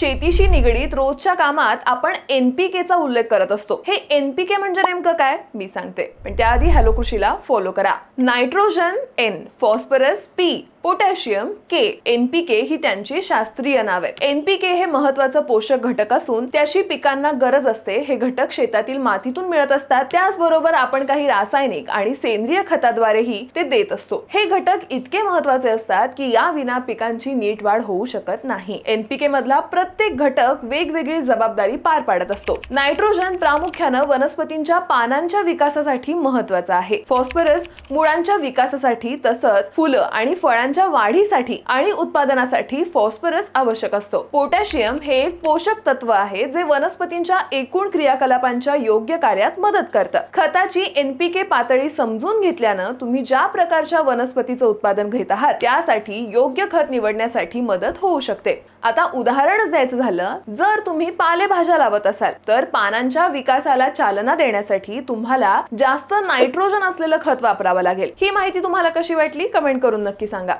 शेतीशी निगडीत रोजच्या कामात आपण एनपीकेचा उल्लेख करत असतो. हे एनपीके म्हणजे नेमकं काय? मी सांगते. पण त्याआधी हॅलो कृषीला फॉलो करा. Nitrogen N phosphorus P potassium K NPK ही त्यांची शास्त्रीय नाव. आहेत एनपीके हे महत्वाचं पोषक घटक असून त्याची पिकांना गरज असते. हे घटक शेतातील मातीतून मिळत असतात. त्याचबरोबर आपण काही रासायनिक आणि सेंद्रिय खताद्वारेही ते देत असतो. हे घटक इतके महत्त्वाचे असतात की या विना पिकांची नीट वाढ होऊ शकत नाही. एनपीके मधला प्रत्येक घटक वेगवेगळी जबाबदारी पार पाडत असतो. नायट्रोजन प्रामुख्यानं वनस्पतींच्या पानांच्या विकासासाठी महत्त्वाचा आहे. फॉस्फरस मुळांच्या विकासासाठी तसंच फुलं आणि फळांच्या वाढीसाठी आणि उत्पादनासाठी फॉस्फरस आवश्यक असतो. पोटॅशियम हे एक पोषक तत्व आहे जे वनस्पतींच्या एकूण क्रियाकलापांच्या योग्य कार्यात मदत करतं. खताची एनपीके पातळी समजून घेतल्यानं तुम्ही ज्या प्रकारच्या वनस्पतीचं उत्पादन घेत आहात त्यासाठी योग्य खत निवडण्यासाठी मदत होऊ शकते. आता उदाहरणच द्यायचं झालं जर तुम्ही पालेभाज्या लावत असाल तर पानांच्या विकासाला चालना देण्यासाठी तुम्हाला जास्त नायट्रोजन असलेलं खत वापरावं लागेल. ही माहिती तुम्हाला कशी वाटली? कमेंट करून नक्की सांगा.